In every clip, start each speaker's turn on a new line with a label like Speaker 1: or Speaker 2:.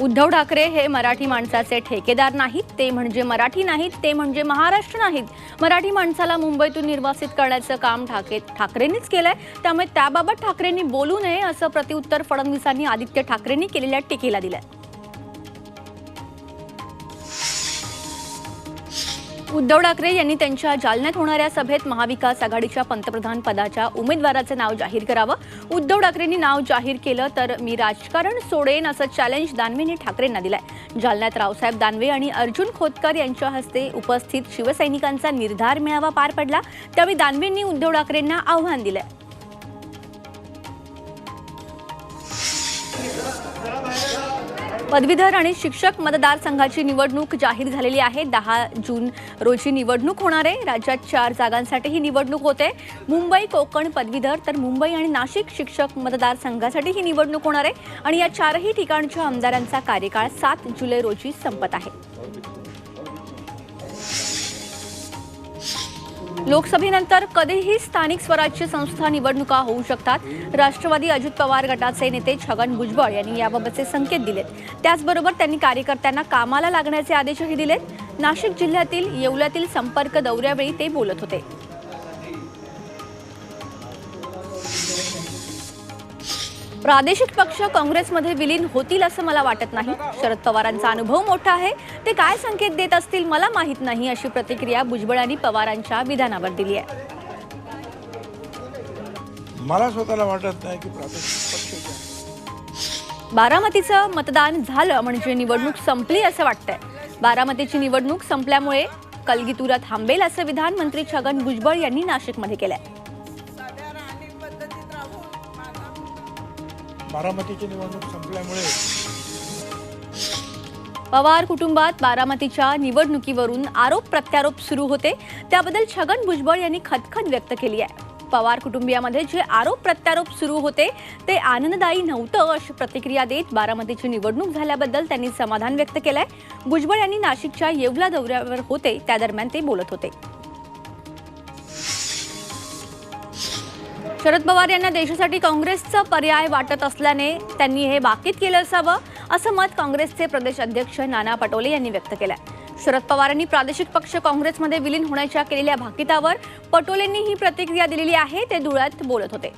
Speaker 1: उद्धव ठाकरे हे मराठी माणसाचे ठेकेदार नाहीत ते म्हणजे मराठी नाहीत ते म्हणजे महाराष्ट्र नाहीत. मराठी माणसाला मुंबईतून निर्वासित करण्याचं काम ठाके ठाकरेंनीच केलंय. त्यामुळे त्याबाबत ठाकरेंनी बोलू नये असं प्रतिउत्तर फडणवीसांनी आदित्य ठाकरेंनी केलेल्या टीकेला दिलंय. उद्धव ठाकरे यांनी त्यांच्या जालन्यात होणाऱ्या सभेत महाविकास आघाडीच्या पंतप्रधान पदाच्या उमेदवाराचं नाव जाहीर करावं. उद्धव ठाकरेंनी नाव जाहीर केलं तर मी राजकारण सोडेन असं चॅलेंज दानवेंनी ठाकरेंना दिलंय. जालन्यात रावसाहेब दानवे आणि अर्जुन खोतकर यांच्या हस्ते उपस्थित शिवसैनिकांचा निर्धार मेळावा पार पडला. त्यावेळी दानवेंनी उद्धव ठाकरेंना आव्हान दिलंय. पदवीधर आणि शिक्षक मतदारसंघाची निवडणूक जाहीर झालेली आहे. दहा जून रोजी निवडणूक होणार आहे. राज्यात चार जागांसाठी ही निवडणूक होते. मुंबई कोकण पदवीधर तर मुंबई आणि नाशिक शिक्षक मतदारसंघासाठी ही निवडणूक होणार आहे. आणि या चारही ठिकाणच्या आमदारांचा कार्यकाळ सात जुलै रोजी संपत आहे. लोकसभेनंतर कधीही स्थानिक स्वराज्य संस्था निवडणुका होऊ शकतात. राष्ट्रवादी अजित पवार गटाचे नेते छगन भुजबळ यांनी याबाबतचे संकेत दिलेत. त्याचबरोबर त्यांनी कार्यकर्त्यांना कामाला लागण्याचे आदेशही दिलेत. नाशिक जिल्ह्यातील येवल्यातील संपर्क दौऱ्यावेळी ते बोलत होते. प्रादेशिक पक्ष काँग्रेसमध्ये विलीन होतील असं मला वाटत नाही. शरद पवारांचा अनुभव मोठा आहे. ते काय संकेत देत असतील मला माहीत नाही अशी प्रतिक्रिया भुजबळ यांनी पवारांच्या विधानावर दिली आहे.
Speaker 2: मला स्वतःला वाटत नाही की प्रादेशिक पक्ष
Speaker 1: बारामतीचं मतदान झालं म्हणजे निवडणूक संपली असं वाटतंय. बारामतीची निवडणूक संपल्यामुळे कलगीतुरा थांबेल असं विधान मंत्री छगन भुजबळ यांनी नाशिकमध्ये केलंय.
Speaker 2: बारामतीची निवडणूक संपल्यामुळे
Speaker 1: पवार कुटुंबात बारामतीच्या निवडणुकीवरून आरोप प्रत्यारोप सुरू होते. त्याबद्दल छगन भुजबळ यांनी खदखद व्यक्त केली आहे. पवार कुटुंबियामध्ये जे आरोप प्रत्यारोप सुरू होते ते आनंददायी नव्हतं अशी प्रतिक्रिया देत बारामतीची निवडणूक झाल्याबद्दल त्यांनी समाधान व्यक्त केलंय. भुजबळ यांनी नाशिकच्या येवला दौऱ्यावर होते त्या दरम्यान ते बोलत होते. शरद पवार यांना देशासाठी काँग्रेसचा पर्याय वाटत असल्याने त्यांनी हे बाकीत केलं असावं असं मत काँग्रेसचे प्रदेश अध्यक्ष नाना पटोले यांनी व्यक्त केलं शरद पवारांनी प्रादेशिक पक्ष काँग्रेसमध्ये विलीन होण्याच्या केलेल्या भाकितावर पटोलेंनी ही प्रतिक्रिया दिलेली आहे ते धुळ्यात बोलत होते.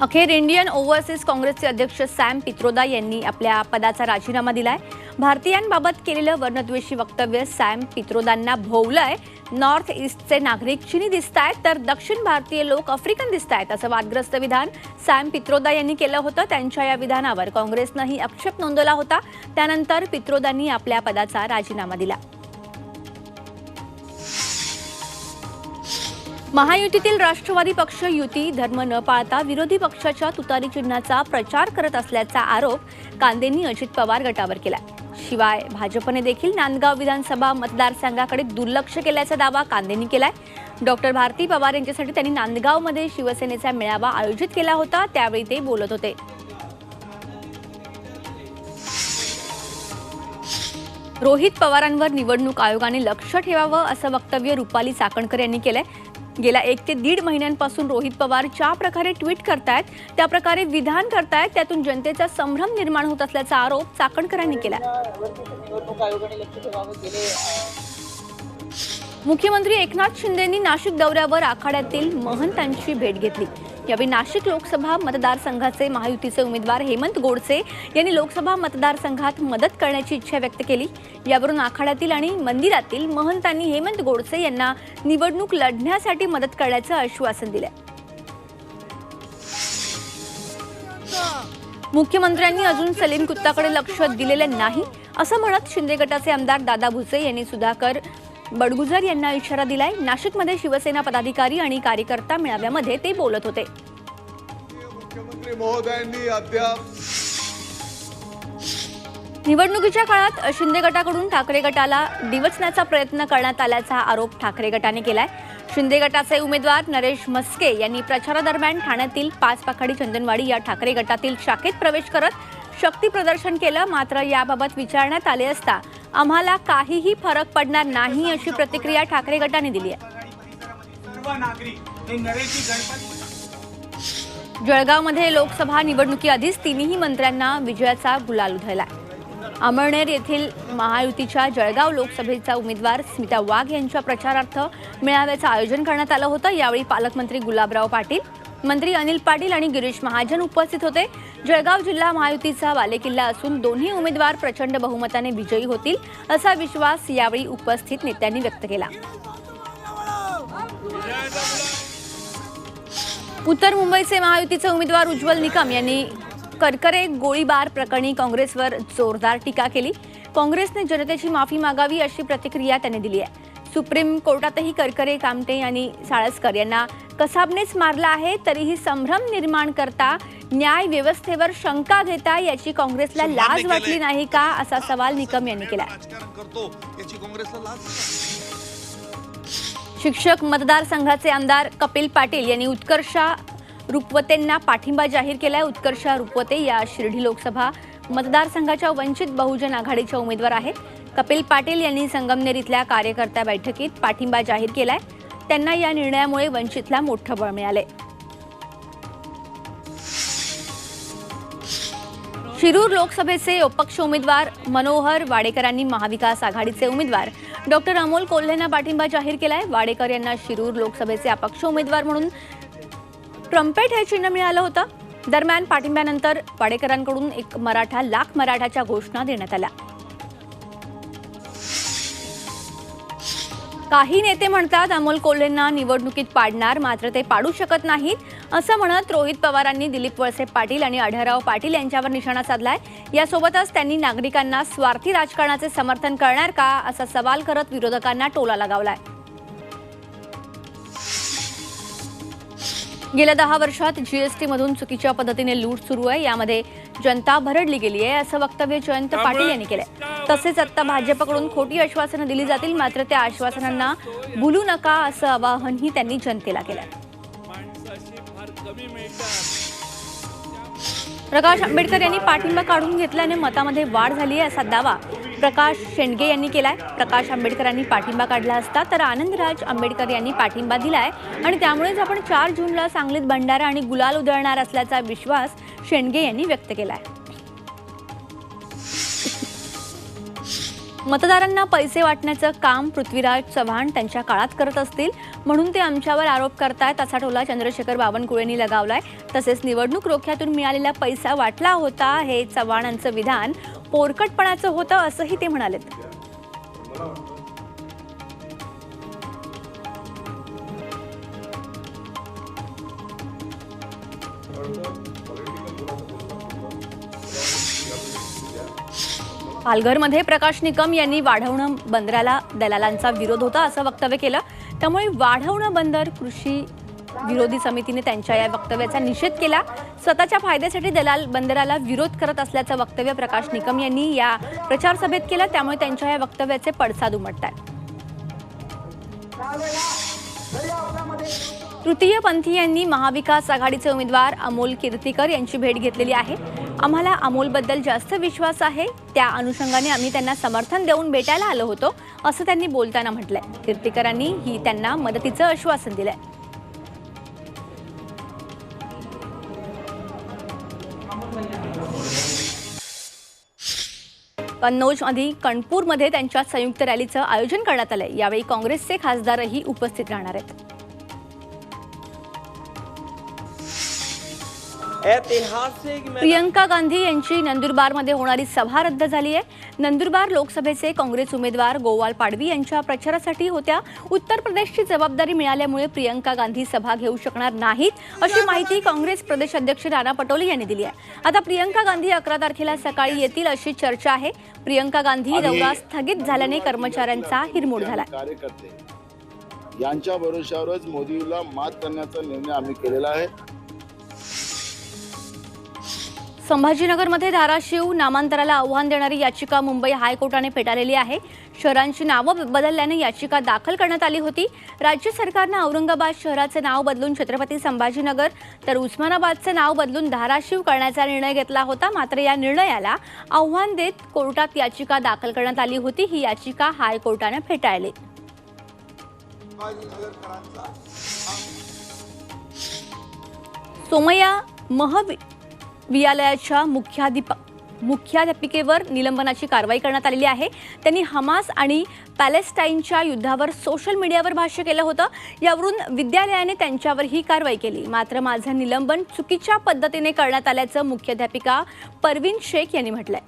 Speaker 1: अखेर इंडियन ओव्हरसीज काँग्रेसचे अध्यक्ष सॅम पित्रोदा यांनी आपल्या पदाचा राजीनामा दिलाय. भारतीयांबाबत केलेलं वर्णद्वेषी वक्तव्य सॅम पित्रोदांना भोवलंय. नॉर्थ ईस्टचे नागरिक चिनी दिसत आहेत तर दक्षिण भारतीय लोक आफ्रिकन दिसत आहेत असं वादग्रस्त विधान सॅम पित्रोदा यांनी केलं होतं. त्यांच्या या विधानावर काँग्रेसनंही आक्षेप नोंदवला होता. त्यानंतर पित्रोदांनी आपल्या पदाचा राजीनामा दिला. महायुतीतील राष्ट्रवादी पक्ष युती धर्म न पाळता विरोधी पक्षाच्या तुतारी चिन्हाचा प्रचार करत असल्याचा आरोप कांदेंनी अजित पवार गटावर केला शिवाय भाजपने देखील नांदगाव विधानसभा मतदारसंघाकडे दुर्लक्ष केल्याचा दावा कांदेंनी केलाय. डॉक्टर भारती पवार यांच्यासाठी त्यांनी नांदगावमध्ये शिवसेनेचा मेळावा आयोजित केला होता त्यावेळी ते बोलत होते. रोहित पवारांवर निवडणूक आयोगाने लक्ष ठेवावं असं वक्तव्य रुपाली चाकणकर यांनी केलंय. गेल्या एक ते दीड महिन्यांपासून रोहित पवार ज्या प्रकारे ट्विट करतायत त्या प्रकारे विधान करतायत त्यातून जनतेचा संभ्रम निर्माण होत असल्याचा आरोप चाकणकरांनी केला. मुख्यमंत्री एकनाथ शिंदेंनी नाशिक दौऱ्यावर आखाड्यातील महंतांची भेट घेतली. यावेळी नाशिक लोकसभा मतदारसंघाचे महायुतीचे उमेदवार हेमंत गोडसे यांनी लोकसभा मतदारसंघात मदत करण्याची इच्छा व्यक्त केली. यावरून आखाड्यातील आणि मंदिरातील महंतांनी हेमंत गोडसे यांना निवडणूक लढण्यासाठी मदत करण्याचं आश्वासन दिलं मुख्यमंत्र्यांनी अजून सलीम कुत्ताकडे लक्ष दिलेलं नाही. असं म्हणत शिंदे गटाचे आमदार दादा भुसे यांनी सुधाकर बडगुजर यांना इशारा दिलाय. नाशिकमध्ये शिवसेना पदाधिकारी आणि कार्यकर्ता मेळाव्यामध्ये ते बोलत होते.
Speaker 3: मुख्यमंत्री महोदयांनी अद्याप
Speaker 1: निवडणुकीच्या काळात शिंदे गटाकडून ठाकरे गटाला डिवचण्याचा प्रयत्न करण्यात आल्याचा आरोप ठाकरे गटाने केलाय. शिंदे गटाचे उमेदवार नरेश मस्के यांनी प्रचारादरम्यान ठाण्यातील पाच पाखाडी चंदनवाडी या ठाकरे गटातील शाखेत प्रवेश करत शक्ती प्रदर्शन केलं. मात्र याबाबत विचारण्यात आले असता आम्हाला काहीही फरक पडणार नाही अशी प्रतिक्रिया ठाकरे गटाने दिली आहे. जळगावमध्ये लोकसभा निवडणुकीआधीच तिन्ही मंत्र्यांना विजयाचा गुलाल उधळला अमळनेर येथील महायुतीच्या जळगाव लोकसभेचा उमेदवार स्मिता वाघ यांच्या प्रचारार्थ मेळाव्याचं आयोजन करण्यात आलं होतं. यावेळी पालकमंत्री गुलाबराव पाटील मंत्री अनिल पाटील आणि गिरीश महाजन उपस्थित होते. जळगाव जिल्हा महायुतीचा बालेकिल्ला असून दोन्ही उमेदवार प्रचंड बहुमताने विजयी होतील असा विश्वास यावेळी उपस्थित नेत्यांनी व्यक्त केला. उत्तर मुंबईचे महायुतीचे उमेदवार उज्ज्वल निकम यांनी करकरे गोळीबार प्रकरणी काँग्रेसवर जोरदार टीका केली. काँग्रेसने जनतेची माफी मागावी अशी प्रतिक्रिया त्यांनी दिली आहे. सुप्रीम कोर्टातही करकरे कामटे आणि साळसकर यांना कसाबनेच मारला आहे तरीही संभ्रम निर्माण करता न्याय व्यवस्थेवर शंका घेता याची काँग्रेसला लाज वाटली नाही का असा सवाल निकम यांनी केला. शिक्षक मतदारसंघाचे आमदार कपिल पाटील यांनी उत्कर्षा रुपवतेंना पाठिंबा जाहीर केलाय. उत्कर्षा रुपवते या शिर्डी लोकसभा मतदारसंघाच्या वंचित बहुजन आघाडीच्या उमेदवार आहेत. कपिल पाटील यांनी संगमनेर इथल्या कार्यकर्त्या बैठकीत पाठिंबा जाहीर केलाय. त्यांना या निर्णयामुळे वंचितला मोठं बळ मिळाले शिरूर लोकसभेचे अपक्ष उमेदवार मनोहर वाडेकरांनी महाविकास आघाडीचे उमेदवार. डॉक्टर अमोल कोल्हेंना पाठिंबा जाहीर केलाय. वाडेकर यांना शिरूर लोकसभेचे अपक्ष उमेदवार म्हणून ट्रम्पेट हे चिन्ह मिळालं होतं. दरम्यान पाठिंब्यानंतर वाडेकरांकडून एक मराठा लाख मराठाच्या घोषणा देण्यात आल्या. काही नेते म्हणतात अमोल कोल्हेंना निवडणुकीत पाडणार मात्र ते पाडू शकत नाहीत असं म्हणत रोहित पवारांनी दिलीप वळसे पाटील आणि आढळराव पाटील यांच्यावर निशाणा साधलाय. यासोबतच त्यांनी नागरिकांना स्वार्थी राजकारणाचे समर्थन करणार का असा सवाल करत विरोधकांना टोला लगावलाय. गेल्या दहा वर्षात जीएसटी मधून चुकीच्या पद्धतीने लूट सुरू आहे. यामध्ये जनता भरडली गेली आहे असं वक्तव्य जयंत पाटील यांनी केलंय. तसेच आता भाजपकडून खोटी आश्वासनं दिली जातील मात्र त्या आश्वासनांना भुलू नका असं आवाहनही त्यांनी जनतेला केलंय. प्रकाश आंबेडकर यांनी पाठिंबा काढून घेतल्याने मतामध्ये वाढ झाली आहे असा दावा प्रकाश शेंडगे यांनी केलाय. प्रकाश आंबेडकरांनी पाठिंबा काढला असता तर आनंदराज आंबेडकर यांनी पाठिंबा दिलाय. आणि त्यामुळेच आपण चार जूनला सांगलीत भंडारा आणि गुलाल उधळणार असल्याचा विश्वास शेंडगे यांनी व्यक्त केलाय. मतदारांना पैसे वाटण्याचं काम पृथ्वीराज चव्हाण त्यांच्या काळात करत असतील म्हणून ते आमच्यावर आरोप करतायत असा टोला चंद्रशेखर बावनकुळेंनी लगावलाय. तसेच निवडणूक रोख्यातून मिळालेला पैसा वाटला होता हे चव्हाणांचं विधान. पोरकटपणाचं होतं असंही ते म्हणालेत. पालघरमध्ये प्रकाश निकम यांनी वाढवणं बंदराला दलालांचा विरोध होता असं वक्तव्य केलं. त्यामुळे वाढवणं बंदर कृषी विरोधी समितीने त्यांच्या या वक्तव्याचा निषेध केला. स्वतःच्या फायद्यासाठी दलाल बंदराला विरोध करत असल्याचं वक्तव्य प्रकाश निकम यांनी या प्रचार सभेत केलं. त्यामुळे त्यांच्या या वक्तव्याचे पडसाद उमटत आहेत तृतीय पंथीयांनी महाविकास आघाडीचे उमेदवार अमोल कीर्तीकर यांची भेट घेतलेली आहे. आम्हाला अमोलबद्दल जास्त विश्वास आहे. त्या अनुषंगाने आम्ही त्यांना समर्थन देऊन भेटायला आलो होतो असं त्यांनी बोलताना म्हटलंय. कीर्तीकरांनी ही त्यांना मदतीचं आश्वासन दिलंय. कन्नौजमध्ये कणपूरमध्ये त्यांच्या संयुक्त रॅलीचं आयोजन करण्यात आलंय. यावेळी काँग्रेसचे खासदारही उपस्थित राहणार आहेत. प्रियंका गांधी यांची नंदुरबारमध्ये होणारी सभा रद्द झाली आहे. नंदुरबार लोकसभेचे काँग्रेस उमेदवार गोवाल पाडवी यांच्या प्रचारासाठी होत्या. उत्तर प्रदेशची जबाबदारी मिळाल्यामुळे प्रियंका गांधी सभा घेऊ शकणार नाहीत अशी माहिती काँग्रेस प्रदेश अध्यक्ष नाना पटोले यांनी दिली आहे. आता प्रियंका गांधी अकरा तारखेला सकाळी येतील अशी चर्चा आहे. प्रियंका गांधी दौरा स्थगित झाल्याने कर्मचाऱ्यांचा हिरमोड झाला
Speaker 4: यांच्या भरोश्यावरच मोदीला मात करण्याचा निर्णय आम्ही केलेला आहे.
Speaker 1: संभाजीनगरमध्ये धाराशिव नामांतराला आव्हान देणारी याचिका मुंबई हायकोर्टाने फेटाळलेली आहे. शहरांची नावं बदलल्याने याचिका दाखल करण्यात आली होती. राज्य सरकारनं औरंगाबाद शहराचे नाव बदलून छत्रपती संभाजीनगर तर उस्मानाबादचे नाव बदलून धाराशिव करण्याचा निर्णय घेतला होता. मात्र या निर्णयाला आव्हान देत कोर्टात याचिका दाखल करण्यात आली होती. ही याचिका हायकोर्टाने फेटाळली. सोमय्या विद्यालयाच्या मुख्याधिप मुख्याध्यापिकेवर निलंबनाची कारवाई करण्यात आलेली आहे. त्यांनी हमास आणि पॅलेस्टाईनच्या युद्धावर सोशल मीडियावर भाष्य केलं होतं. यावरून विद्यालयाने त्यांच्यावर ही कारवाई केली. मात्र माझं निलंबन चुकीच्या पद्धतीने करण्यात आल्याचं मुख्याध्यापिका परवीन शेख यांनी म्हटलंय.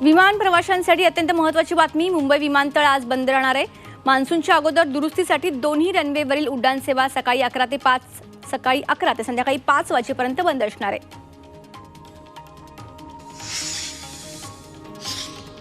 Speaker 1: विमान प्रवाशांसाठी अत्यंत महत्त्वाची बातमी. मुंबई विमानतळ आज बंद राहणार आहे. मान्सूनच्या अगोदर दुरुस्तीसाठी दोन्ही रनवेवरील उड्डाण सेवा सकाळी अकरा ते पाच सकाळी अकरा ते संध्याकाळी पाच वाजेपर्यंत बंद असणार आहे.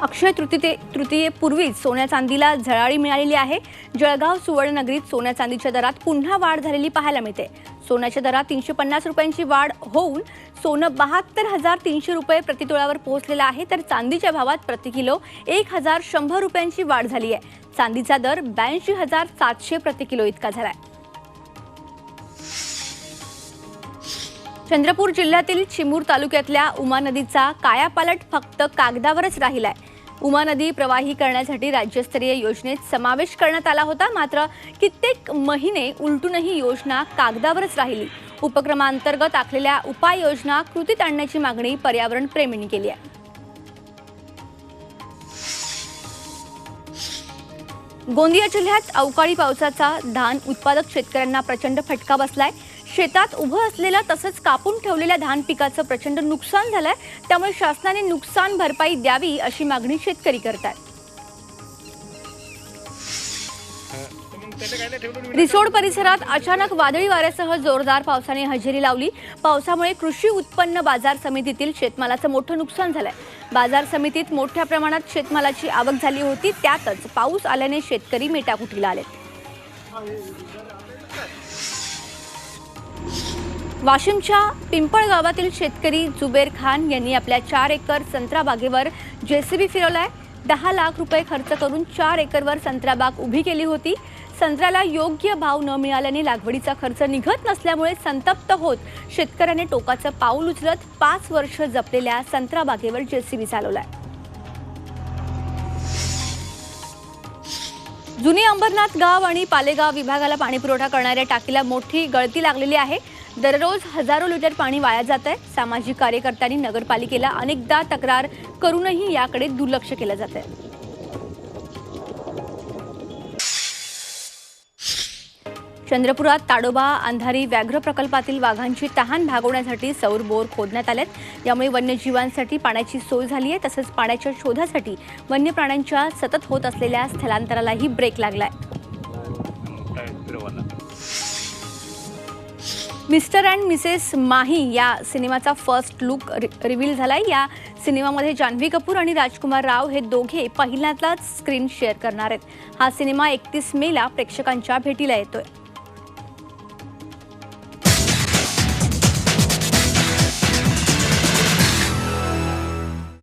Speaker 1: अक्षय तृतीये तृतीयेपूर्वीच सोन्या चांदीला झळाळी मिळालेली आहे. जळगाव सुवर्णनगरीत सोन्या चांदीच्या दरात पुन्हा वाढ झालेली पाहायला मिळते. सोन्याच्या दरात तीनशे पन्नास रुपयांची वाढ होऊन सोनं बहात्तर हजार तीनशे रुपये प्रतितोळ्यावर पोहोचलेलं आहे. तर चांदीच्या भावात प्रति किलो एक हजार शंभर रुपयांची वाढ झाली आहे. चांदीचा दर ब्याऐंशी हजार सातशे प्रति किलो इतका झाला आहे चंद्रपूर जिल्ह्यातील चिमूर तालुक्यातल्या उमा नदीचा कायापालट फक्त कागदावरच राहिलाय. उमा नदी प्रवाही करण्यासाठी राज्यस्तरीय योजनेत समावेश करण्यात आला होता. मात्र कित्येक महिने उलटूनही योजना कागदावरच राहिली. उपक्रमांतर्गत आखलेल्या उपाययोजना कृतीत आणण्याची मागणी पर्यावरण प्रेमींनी केली आहे. गोंदिया जिल्ह्यात अवकाळी पावसाचा धान उत्पादक शेतकऱ्यांना प्रचंड फटका बसलाय. शेतात उभं असलेलं तसंच कापून ठेवलेल्या धान पिकाचं प्रचंड नुकसान झालंय. त्यामुळे शासनाने नुकसान भरपाई द्यावी अशी मागणी शेतकरी करतात. रिसोड परिसरात अचानक वादळी वाऱ्यासह जोरदार पावसाने हजेरी लावली. पावसामुळे कृषी उत्पन्न बाजार समितीतील शेतमालाचं मोठं नुकसान झालंय. बाजार समितीत मोठ्या प्रमाणात शेतमालाची आवक झाली होती. त्यातच पाऊस आल्याने शेतकरी मेटाकुटीला आले वाशिमच्या पिंपळ गावातील शेतकरी जुबेर खान यांनी आपल्या चार एकर संत्रा बागेवर जेसीबी फिरवलाय. दहा लाख रुपये खर्च करून चार एकरवर संत्रा बाग उभी केली होती. संत्र्याला योग्य भाव न मिळाल्याने लागवडीचा खर्च निघत नसल्यामुळे संतप्त होत शेतकऱ्याने टोकाचं पाऊल उचलत पाच वर्ष जपलेल्या संत्रा बागेवर जेसीबी चालवलाय. जुनी अंबरनाथ गाव आणि पालेगाव विभागाला पाणीपुरवठा करणाऱ्या टाकीला मोठी गळती लागलेली आहे. दररोज हजारो लिटर पाणी वाया जात आहे. सामाजिक कार्यकर्त्यांनी नगरपालिकेला अनेकदा तक्रार करूनही याकडे दुर्लक्ष केलं जात आहे. चंद्रपुरात ताडोबा अंधारी व्याघ्र प्रकल्पातील वाघांची तहान भागवण्यासाठी सौर बोर खोदण्यात आलेत. यामुळे वन्यजीवांसाठी पाण्याची सोय झाली आहे तसंच पाण्याच्या शोधासाठी वन्य प्राण्यांच्या सतत होत असलेल्या स्थलांतरालाही ब्रेक लागलाय. मिस्टर अँड मिसेस माही या सिनेमाचा फर्स्ट लुक रि रिव्हील झालाय. या सिनेमामध्ये जान्हवी कपूर आणि राजकुमार राव हे दोघे पहिल्यांदाच स्क्रीन शेअर करणार आहेत. हा सिनेमा एकतीस मेला प्रेक्षकांच्या भेटीला येतोय.